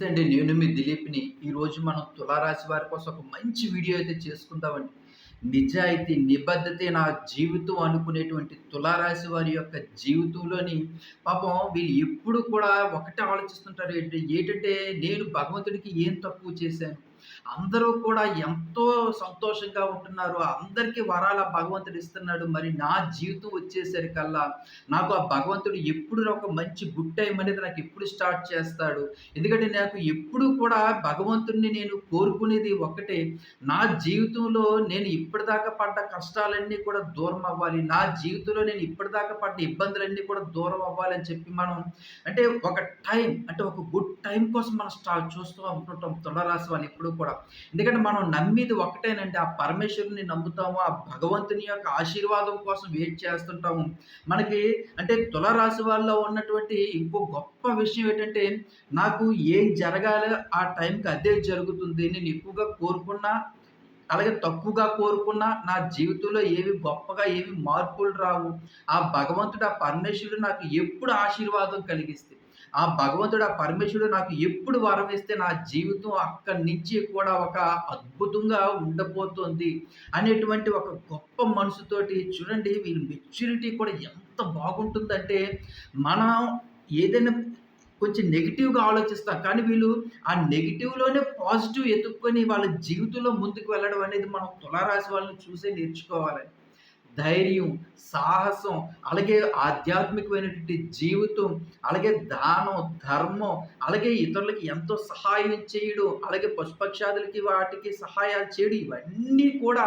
నమస్తే అండి. నేను మీ దిలీప్ని. ఈరోజు మనం తులారాశి వారి కోసం ఒక మంచి వీడియో అయితే చేసుకుందామండి. నిజాయితీ నిబద్ధతే నా జీవితం అనుకునేటువంటి తులారాశి వారి యొక్క జీవితంలోని పాపం వీళ్ళు ఎప్పుడు కూడా ఒకటే ఆలోచిస్తుంటారు. ఏంటంటే ఏంటంటే నేను భగవంతుడికి ఏం తక్కువ చేశాను? అందరూ కూడా ఎంతో సంతోషంగా ఉంటున్నారు. అందరికీ వరాల భగవంతుడు ఇస్తున్నాడు. మరి నా జీవితం వచ్చేసరికల్లా నాకు ఆ భగవంతుడు ఎప్పుడు ఒక మంచి గుడ్ టైం అనేది నాకు ఎప్పుడు స్టార్ట్ చేస్తాడు. ఎందుకంటే నాకు ఎప్పుడు కూడా భగవంతుడిని నేను కోరుకునేది ఒకటే. నా జీవితంలో నేను ఇప్పటిదాకా పడ్డ కష్టాలన్నీ కూడా దూరం అవ్వాలి. నా జీవితంలో నేను ఇప్పటిదాకా పడ్డ ఇబ్బందులన్నీ కూడా దూరం అవ్వాలి అని చెప్పి మనం అంటే ఒక టైం అంటే ఒక గుడ్ టైం కోసం మనం స్టార్ట్ చూస్తూ ఉంటుంటాం తులరాశి వాళ్ళు ఎప్పుడు కూడా. ఎందుకంటే మనం నమ్మేది ఒకటేనండి ఆ పరమేశ్వరుని నమ్ముతాము ఆ భగవంతుని యొక్క ఆశీర్వాదం కోసం వెయిట్ చేస్తుంటాము. మనకి అంటే తులరాశి వాళ్ళలో ఉన్నటువంటి ఇంకో గొప్ప విషయం ఏంటంటే నాకు ఏం జరగాలి ఆ టైంకి అదే జరుగుతుంది నేను ఎక్కువగా కోరుకున్నా అలాగే తక్కువగా కోరుకున్నా నా జీవితంలో ఏవి గొప్పగా ఏవి మార్పులు రావు. ఆ భగవంతుడు ఆ పరమేశ్వరుడు నాకు ఎప్పుడు ఆశీర్వాదం కలిగిస్తే ఆ భగవంతుడు ఆ పరమేశ్వరుడు నాకు ఎప్పుడు వరం ఇస్తే నా జీవితం అక్కడి నుంచి కూడా ఒక అద్భుతంగా ఉండబోతోంది అనేటువంటి ఒక గొప్ప మనసుతోటి చూడండి వీళ్ళ మెచ్యూరిటీ కూడా ఎంత బాగుంటుందంటే మనం ఏదైనా కొంచెం నెగిటివ్గా ఆలోచిస్తాం కానీ వీళ్ళు ఆ నెగిటివ్లోనే పాజిటివ్ ఎత్తుక్కొని వాళ్ళ జీవితంలో ముందుకు వెళ్ళడం అనేది మనం తులారాశి వాళ్ళని చూసే నేర్చుకోవాలని ధైర్యం సాహసం అలాగే ఆధ్యాత్మికమైనటువంటి జీవితం అలాగే దానం ధర్మం అలాగే ఇతరులకి ఎంతో సహాయం చేయడం అలాగే పశుపక్షాదులకి వాటికి సహాయాలు చేయడం ఇవన్నీ కూడా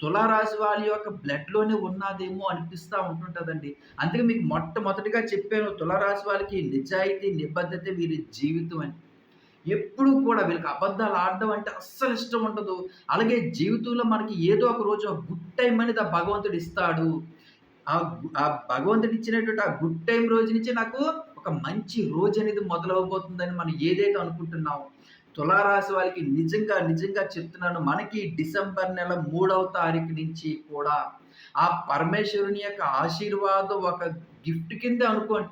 తులారాశి వాళ్ళ యొక్క బ్లడ్లోనే ఉన్నదేమో అనిపిస్తూ ఉంటుంటుందండి. అందుకే మీకు మొట్టమొదటిగా చెప్పాను తులారాశి వాళ్ళకి నిజాయితీ నిబద్ధత వీరి జీవితం అని. ఎప్పుడు కూడా వీళ్ళకి అబద్ధాలు ఆడడం అంటే అస్సలు ఇష్టం ఉండదు. అలాగే జీవితంలో మనకి ఏదో ఒక రోజు గుడ్ టైం అనేది ఆ భగవంతుడు ఇస్తాడు. ఆ ఆ భగవంతుడు ఇచ్చినటువంటి ఆ గుడ్ టైం రోజు నుంచి నాకు ఒక మంచి రోజు అనేది మొదలవబోతుందని మనం ఏదైతే అనుకుంటున్నామో తులారాశి వాళ్ళకి నిజంగా నిజంగా చెప్తున్నాను. మనకి డిసెంబర్ నెల మూడవ తారీఖు నుంచి కూడా ఆ పరమేశ్వరుని యొక్క ఆశీర్వాదం ఒక గిఫ్ట్ కింద అనుకోండి.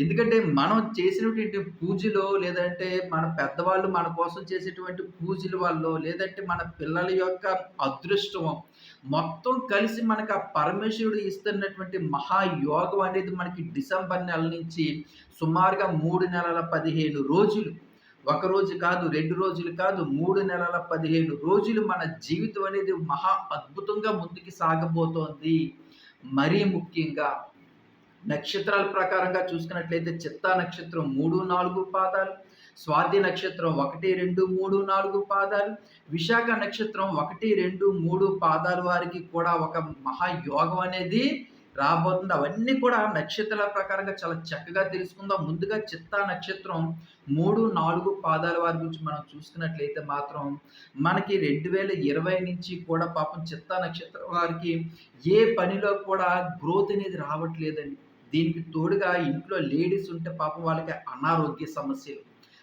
ఎందుకంటే మనం చేసినటువంటి పూజలో లేదంటే మన పెద్దవాళ్ళు మన కోసం చేసేటువంటి పూజల వల్ల లేదంటే మన పిల్లల యొక్క అదృష్టం మొత్తం కలిసి మనకు ఆ పరమేశ్వరుడు ఇస్తున్నటువంటి మహాయోగం అనేది మనకి డిసెంబర్ నెల నుంచి సుమారుగా మూడు నెలల పదిహేను రోజులు. ఒక రోజు కాదు రెండు రోజులు కాదు మూడు నెలల పదిహేను రోజులు మన జీవితం అనేది మహా అద్భుతంగా ముందుకు సాగబోతోంది. మరీ ముఖ్యంగా నక్షత్రాల ప్రకారంగా చూసుకున్నట్లయితే చిత్తా నక్షత్రం మూడు నాలుగు పాదాలు స్వాతి నక్షత్రం ఒకటి రెండు మూడు నాలుగు పాదాలు విశాఖ నక్షత్రం ఒకటి రెండు మూడు పాదాల వారికి కూడా ఒక మహాయోగం అనేది రాబోతుంది. అవన్నీ కూడా నక్షత్రాల ప్రకారంగా చాలా చక్కగా తెలుసుకుందాం. ముందుగా చిత్తా నక్షత్రం మూడు నాలుగు పాదాల వారి గురించి మనం చూసుకున్నట్లయితే మాత్రం మనకి రెండు వేల ఇరవై నుంచి కూడా పాపం చిత్తా నక్షత్రం వారికి ఏ పనిలో కూడా గ్రోత్ అనేది రావట్లేదండి. దీనికి తోడుగా ఇంట్లో లేడీస్ ఉంటే పాపం వాళ్ళకి అనారోగ్య సమస్యలు.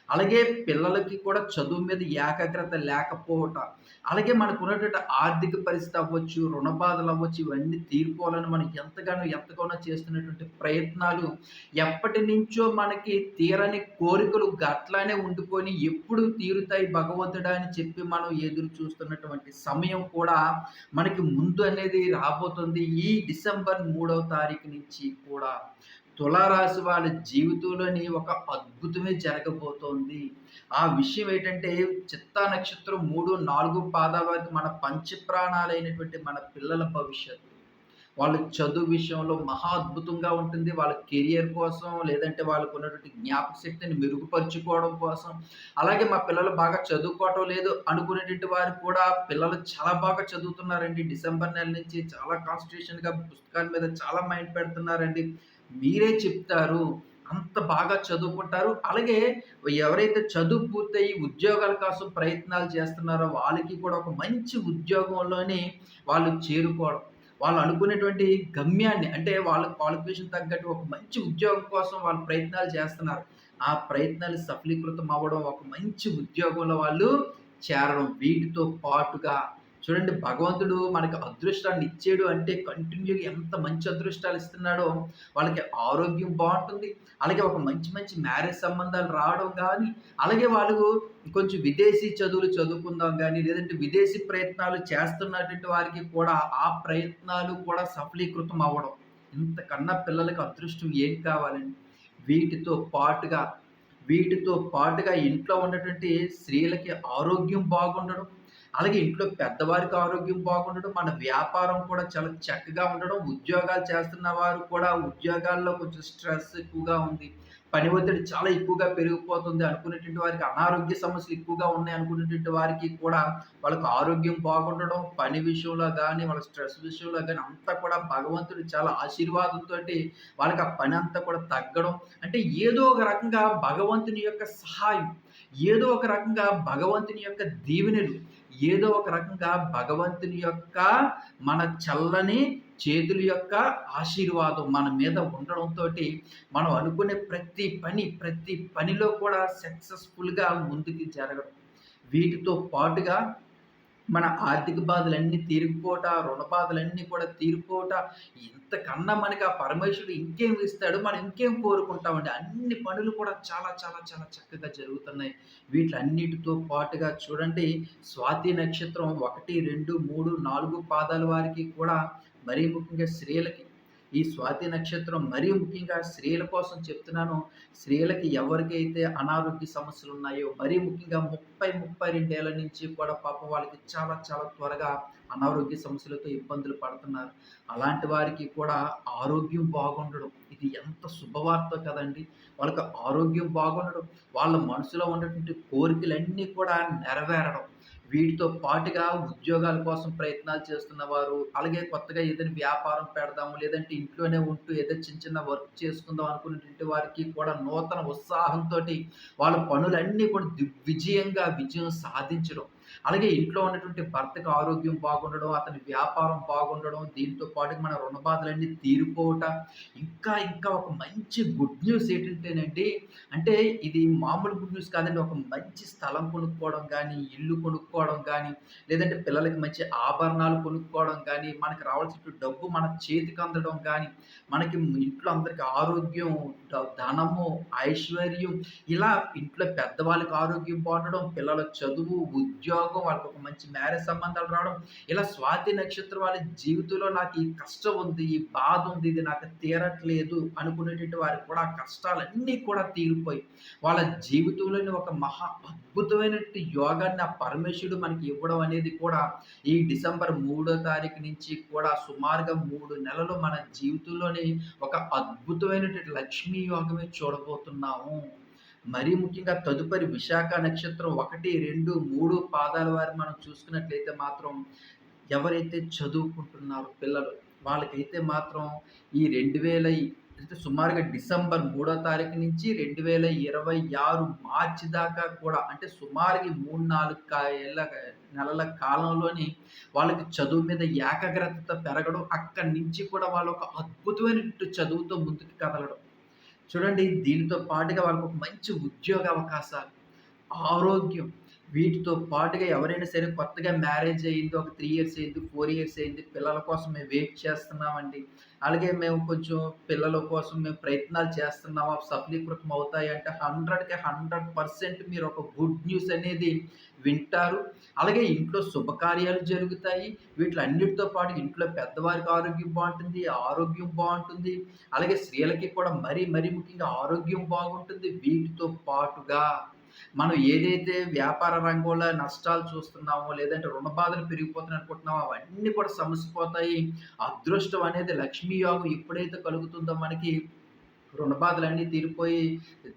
అలాగే పిల్లలకి కూడా చదువు మీద ఏకాగ్రత లేకపోవటం అలాగే మనకు ఉన్నటువంటి ఆర్థిక పరిస్థితి అవ్వచ్చు రుణ బాధలు అవ్వచ్చు ఇవన్నీ తీరుకోవాలని మనం ఎంతగానో ఎంతగానో చేస్తున్నటువంటి ప్రయత్నాలు ఎప్పటి నుంచో మనకి తీరని కోరికలు గట్లానే ఉండిపోయి ఎప్పుడు తీరుతాయి భగవంతుడా అని చెప్పి మనం ఎదురు చూస్తున్నటువంటి సమయం కూడా మనకి ముందు అనేది రాబోతుంది. ఈ డిసెంబర్ మూడవ తారీఖు నుంచి కూడా తులారాశి వాళ్ళ జీవితంలోని ఒక అద్భుతమే జరగబోతోంది. ఆ విషయం ఏంటంటే చిత్తా నక్షత్రం మూడు నాలుగు పాదాల వరకు మన పంచప్రాణాలైనటువంటి మన పిల్లల భవిష్యత్తు. వాళ్ళ చదువు విషయంలో మహా అద్భుతంగా ఉంటుంది. వాళ్ళ కెరియర్ కోసం లేదంటే వాళ్ళకు ఉన్నటువంటి జ్ఞాపక శక్తిని మెరుగుపరుచుకోవడం కోసం. అలాగే మా పిల్లలు బాగా చదువుకోవటం లేదు అనుకునేటువంటి వారు కూడా పిల్లలు చాలా బాగా చదువుతున్నారండి. డిసెంబర్ నెల నుంచి చాలా కాన్సన్ట్రేషన్గా పుస్తకాల మీద చాలా మైండ్ పెడుతున్నారండి. మీరే చెప్తారు. అంత బాగా చదువుకుంటారు. అలాగే ఎవరైతే చదువు పూర్తయి ఉద్యోగాల కోసం ప్రయత్నాలు చేస్తున్నారో వాళ్ళకి కూడా ఒక మంచి ఉద్యోగంలోనే వాళ్ళు చేరుకోవడం. వాళ్ళు అనుకునేటువంటి గమ్యాన్ని అంటే వాళ్ళ క్వాలిఫికేషన్ తగ్గట్టు ఒక మంచి ఉద్యోగం కోసం వాళ్ళు ప్రయత్నాలు చేస్తున్నారు. ఆ ప్రయత్నాలు సఫలీకృతం అవ్వడం ఒక మంచి ఉద్యోగంలో వాళ్ళు చేరడం. వీటితో పాటుగా చూడండి భగవంతుడు మనకి అదృష్టాన్ని ఇచ్చాడు అంటే కంటిన్యూగా ఎంత మంచి అదృష్టాలు ఇస్తున్నాడో వాళ్ళకి ఆరోగ్యం బాగుంటుంది. అలాగే ఒక మంచి మంచి మ్యారేజ్ సంబంధాలు రావడం కానీ అలాగే వాళ్ళు కొంచెం విదేశీ చదువులు చదువుకుందాం కానీ లేదంటే విదేశీ ప్రయత్నాలు చేస్తున్నటువంటి వారికి కూడా ఆ ప్రయత్నాలు కూడా సఫలీకృతం అవ్వడం. ఇంతకన్నా పిల్లలకి అదృష్టం ఏం కావాలండి? వీటితో పాటుగా వీటితో పాటుగా ఇంట్లో ఉన్నటువంటి స్త్రీలకి ఆరోగ్యం బాగుండడం అలాగే ఇంట్లో పెద్దవారికి ఆరోగ్యం బాగుండడం మన వ్యాపారం కూడా చాలా చక్కగా ఉండడం ఉద్యోగాలు చేస్తున్న వారు కూడా ఉద్యోగాల్లో కొంచెం స్ట్రెస్ ఎక్కువగా ఉంది. పని ఒత్తిడి చాలా ఎక్కువగా పెరిగిపోతుంది అనుకునేటువంటి వారికి అనారోగ్య సమస్యలు ఎక్కువగా ఉన్నాయి అనుకునేటువంటి వారికి కూడా వాళ్ళకు ఆరోగ్యం బాగుండడం పని విషయంలో కానీ వాళ్ళ స్ట్రెస్ విషయంలో కానీ అంతా కూడా భగవంతుడు చాలా ఆశీర్వాదంతో వాళ్ళకి ఆ పని అంతా కూడా తగ్గడం. అంటే ఏదో ఒక రకంగా భగవంతుని యొక్క సహాయం ఏదో ఒక రకంగా భగవంతుని యొక్క దీవెనలు ఏదో ఒక రకంగా భగవంతుని యొక్క మన చల్లని చేతుల యొక్క ఆశీర్వాదం మన మీద ఉండడంతో మనం అనుకునే ప్రతి పని ప్రతి పనిలో కూడా సక్సెస్ఫుల్గా ముందుకు జరగడం. వీటితో పాటుగా మన ఆర్థిక బాధలన్నీ తీరిపోట రుణ బాధలన్నీ కూడా తీరిపోట. ఇంతకన్నా మనకి ఆ పరమేశ్వరుడు ఇంకేం ఇస్తాడు? మనం ఇంకేం కోరుకుంటామండి? అన్ని పనులు కూడా చాలా చాలా చాలా చక్కగా జరుగుతున్నాయి. వీటిలన్నిటితో పాటుగా చూడండి స్వాతి నక్షత్రం ఒకటి రెండు మూడు నాలుగు పాదాల వారికి కూడా మరీ ముఖ్యంగా స్త్రీలకి ఈ స్వాతి నక్షత్రం మరీ ముఖ్యంగా స్త్రీల కోసం చెప్తున్నాను. స్త్రీలకి ఎవరికైతే అనారోగ్య సమస్యలు ఉన్నాయో మరీ ముఖ్యంగా ముప్పై ముప్పై రెండేళ్ళ నుంచి కూడా పాపం వాళ్ళకి చాలా చాలా త్వరగా అనారోగ్య సమస్యలతో ఇబ్బందులు పడుతున్నారు. అలాంటి వారికి కూడా ఆరోగ్యం బాగుండడం ఇది ఎంత శుభవార్త కదండి. వాళ్ళకి ఆరోగ్యం బాగుండడం వాళ్ళ మనసులో ఉన్నటువంటి కోరికలన్నీ కూడా నెరవేరడం వీటితో పాటుగా ఉద్యోగాల కోసం ప్రయత్నాలు చేస్తున్న వారు అలాగే కొత్తగా ఏదైనా వ్యాపారం పెడదాము లేదంటే ఇంట్లోనే ఉంటూ ఏదో చిన్న చిన్న వర్క్ చేసుకుందాం అనుకునేటువంటి వారికి కూడా నూతన ఉత్సాహంతో వాళ్ళ పనులన్నీ కూడా దిగ్విజయంగా విజయం సాధించడం. అలాగే ఇంట్లో ఉన్నటువంటి భర్తకు ఆరోగ్యం బాగుండడం అతని వ్యాపారం బాగుండడం దీంతో పాటు మన రుణ బాధలన్నీ తీరిపోవట ఇంకా ఇంకా ఒక మంచి గుడ్ న్యూస్ ఏంటంటేనండి అంటే ఇది మామూలు గుడ్ న్యూస్ కాదండి ఒక మంచి స్థలం కొనుక్కోవడం కానీ ఇల్లు కొనుక్కోవడం కానీ లేదంటే పిల్లలకి మంచి ఆభరణాలు కొనుక్కోవడం కానీ మనకి రావాల్సిన డబ్బు మన చేతికి అందడం కానీ మనకి ఇంట్లో అందరికి ఆరోగ్యం ధనము ఐశ్వర్యం ఇలా ఇంట్లో పెద్దవాళ్ళకి ఆరోగ్యం బాగుండడం పిల్లల చదువు ఉద్యోగం నమ్మకం వాళ్ళకి ఒక మంచి మ్యారేజ్ సంబంధాలు రావడం ఇలా స్వాతి నక్షత్రం వాళ్ళ జీవితంలో నాకు ఈ కష్టం ఉంది ఈ బాధ ఉంది ఇది నాకు తీరట్లేదు అనుకునేటువంటి వారికి కూడా ఆ కష్టాలన్నీ కూడా తీరిపోయి వాళ్ళ జీవితంలోని ఒక మహా అద్భుతమైనటువంటి యోగాన్ని ఆ పరమేశ్వరుడు మనకి ఇవ్వడం అనేది కూడా ఈ డిసెంబర్ మూడో తారీఖు నుంచి కూడా సుమారుగా మూడు నెలలు మన జీవితంలోని ఒక అద్భుతమైనటువంటి లక్ష్మీ యోగమే చూడబోతున్నాము. మరీ ముఖ్యంగా తదుపరి విశాఖ నక్షత్రం ఒకటి రెండు మూడు పాదాల వారి మనం చూసుకున్నట్లయితే మాత్రం ఎవరైతే చదువుకుంటున్నారో పిల్లలు వాళ్ళకైతే మాత్రం ఈ రెండు వేల అయితే సుమారుగా డిసెంబర్ మూడో తారీఖు నుంచి రెండు వేల ఇరవై ఆరు మార్చి దాకా కూడా అంటే సుమారుగా మూడు నాలుగు ఏళ్ళ నెలల కాలంలోని వాళ్ళకి చదువు మీద ఏకాగ్రత పెరగడం అక్కడి నుంచి కూడా వాళ్ళు ఒక అద్భుతమైన చదువుతో ముందుకు కదలడం. చూడండి దీనితో పాటుగా వాళ్ళకు మంచి ఉద్యోగ అవకాశాలు ఆరోగ్యం వీటితో పాటుగా ఎవరైనా సరే కొత్తగా మ్యారేజ్ అయ్యింది ఒక త్రీ ఇయర్స్ అయింది ఫోర్ ఇయర్స్ అయింది పిల్లల కోసం మేము వెయిట్ చేస్తున్నామండి. అలాగే మేము కొంచెం పిల్లల కోసం మేము ప్రయత్నాలు చేస్తున్నాము? సఫలీకృతం అవుతాయి అంటే హండ్రెడ్కి హండ్రెడ్ పర్సెంట్ మీరు ఒక గుడ్ న్యూస్ అనేది వింటారు. అలాగే ఇంట్లో శుభకార్యాలు జరుగుతాయి. వీటిలన్నిటితో పాటు ఇంట్లో పెద్దవారికి ఆరోగ్యం బాగుంటుంది ఆరోగ్యం బాగుంటుంది. అలాగే స్త్రీలకి కూడా మరీ మరీ ముఖ్యంగా ఆరోగ్యం బాగుంటుంది. వీటితో పాటుగా మనం ఏదైతే వ్యాపార రంగంలో నష్టాలు చూస్తున్నామో లేదంటే రుణ బాధలు పెరిగిపోతున్నాయి అనుకుంటున్నామో అవన్నీ కూడా సమసిపోతాయి. అదృష్టం అనేది లక్ష్మీ యోగం ఎప్పుడైతే కలుగుతుందో మనకి రుణ బాధలన్నీ తీరిపోయి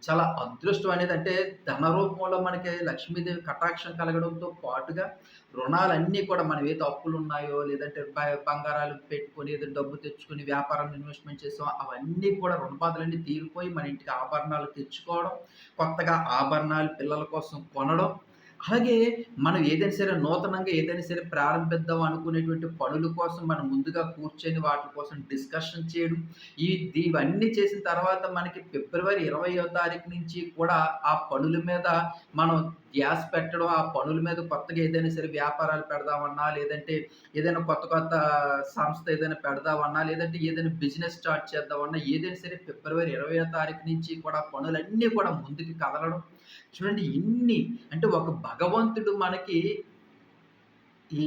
చాలా అదృష్టం అనేది అంటే ధన రూపంలో మనకి లక్ష్మీదేవి కటాక్షం కలగడంతో పాటుగా రుణాలన్నీ కూడా మనం ఏదో అప్పులు ఉన్నాయో లేదంటే బంగారాలు పెట్టుకొని ఏదో డబ్బు తెచ్చుకొని వ్యాపారాన్ని ఇన్వెస్ట్మెంట్ చేసాం అవన్నీ కూడా రుణ బాధలన్నీ తీరిపోయి మన ఇంటికి ఆభరణాలు తెచ్చుకోవడం కొత్తగా ఆభరణాలు పిల్లల కోసం కొనడం అలాగే మనం ఏదైనా సరే నూతనంగా ఏదైనా సరే ప్రారంభిద్దాం అనుకునేటువంటి పనుల కోసం మనం ముందుగా కూర్చొని వాటి కోసం డిస్కషన్ చేయడం ఈ ఇవన్నీ చేసిన తర్వాత మనకి ఫిబ్రవరి ఇరవయో తారీఖు నుంచి కూడా ఆ పనుల మీద మనం గ్యాస్ పెట్టడం ఆ పనుల మీద కొత్తగా ఏదైనా సరే వ్యాపారాలు పెడదామన్నా లేదంటే ఏదైనా కొత్త కొత్త సంస్థ ఏదైనా పెడదామన్నా లేదంటే ఏదైనా బిజినెస్ స్టార్ట్ చేద్దామన్నా ఏదైనా సరే ఫిబ్రవరి ఇరవయో తారీఖు నుంచి కూడా పనులన్నీ కూడా ముందుకు కదలడం చూడండి ఇన్ని. అంటే ఒక భగవంతుడు మనకి ఈ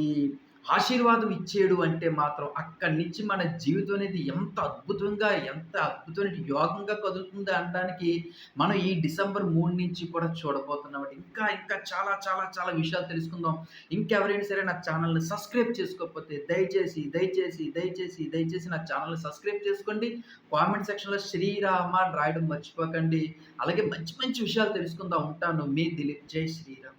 ఆశీర్వాదం ఇచ్చేడు అంటే మాత్రం అక్కడి నుంచి మన జీవితం అనేది ఎంత అద్భుతంగా ఎంత అద్భుతమైన యోగంగా కదులుతుంది అనడానికి మనం ఈ డిసెంబర్ మూడు నుంచి కూడా చూడబోతున్నాం ఇంకా ఇంకా చాలా చాలా చాలా విషయాలు తెలుసుకుందాం. ఇంకెవరైనా సరే నా ఛానల్ని సబ్స్క్రైబ్ చేసుకోకపోతే దయచేసి దయచేసి దయచేసి దయచేసి నా ఛానల్ని సబ్స్క్రైబ్ చేసుకోండి. కామెంట్ సెక్షన్లో శ్రీరామ అని రాయడం మర్చిపోకండి. అలాగే మంచి మంచి విషయాలు తెలుసుకుందాం. ఉంటాను. మీ దిలీప్. జై శ్రీరామ్.